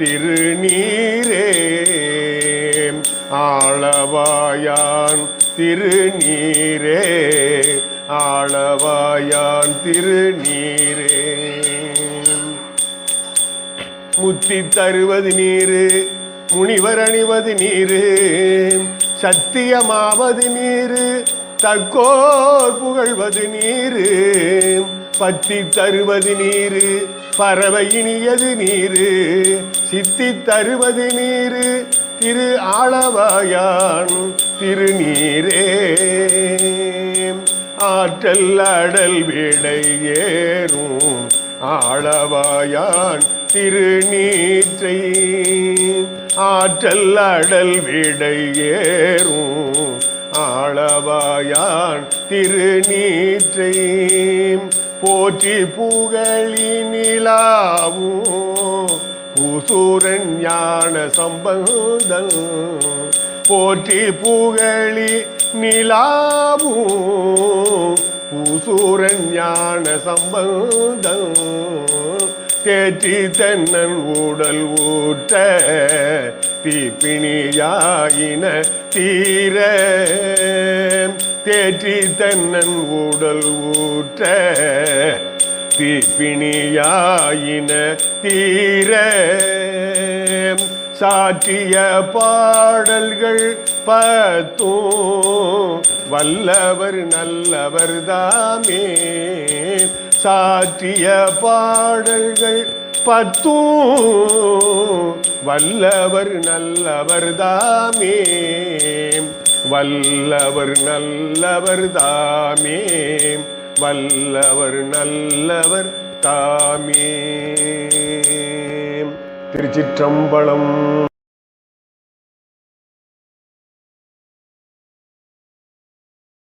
திருநீரே ஆளவாயான் திருநீரே. ஆளவாயான் திருநீரே. முத்தி தருவது நீரு முனிவர் அணிவது நீரு சத்தியமாவது நீரு தற்கோர் புகழ்வது நீரு. பத்தி தருவது நீரு பறவை இனியது நீரு. சித்தி தருவது நீரு திரு ஆளவாயான் திருநீரே. ஆற்றல் அடல் விடை ஏறும் ஆளவாயான் திருநீற்றை. ஆற்றல் அடல் விடை ஏறும் ஆளவாயான் திருநீற்றை. போற்றி புகழி நிலாவும் பூசூரன் ஞான சம்பந்தன். போற்றி புகழி நிலாவும் பூசூரன் ஞான சம்பந்தன். தேற்றி தென்னன் உடல் ஊற்ற தீப்பிணியாயின தீர. தேற்றி தன்னன் ஊடல் ஊற்ற தீப்பிணியாயின தீர. சாற்றிய பாடல்கள் பத்தும் வல்லவர் நல்லவர் தாமே. சாற்றிய பாடல்கள் பத்தும் வல்லவர் நல்லவர் தாமே. வல்லவர் நல்லவர் தாமே. வல்லவர் நல்லவர் தாமே. திருச்சிற்றம்பலம்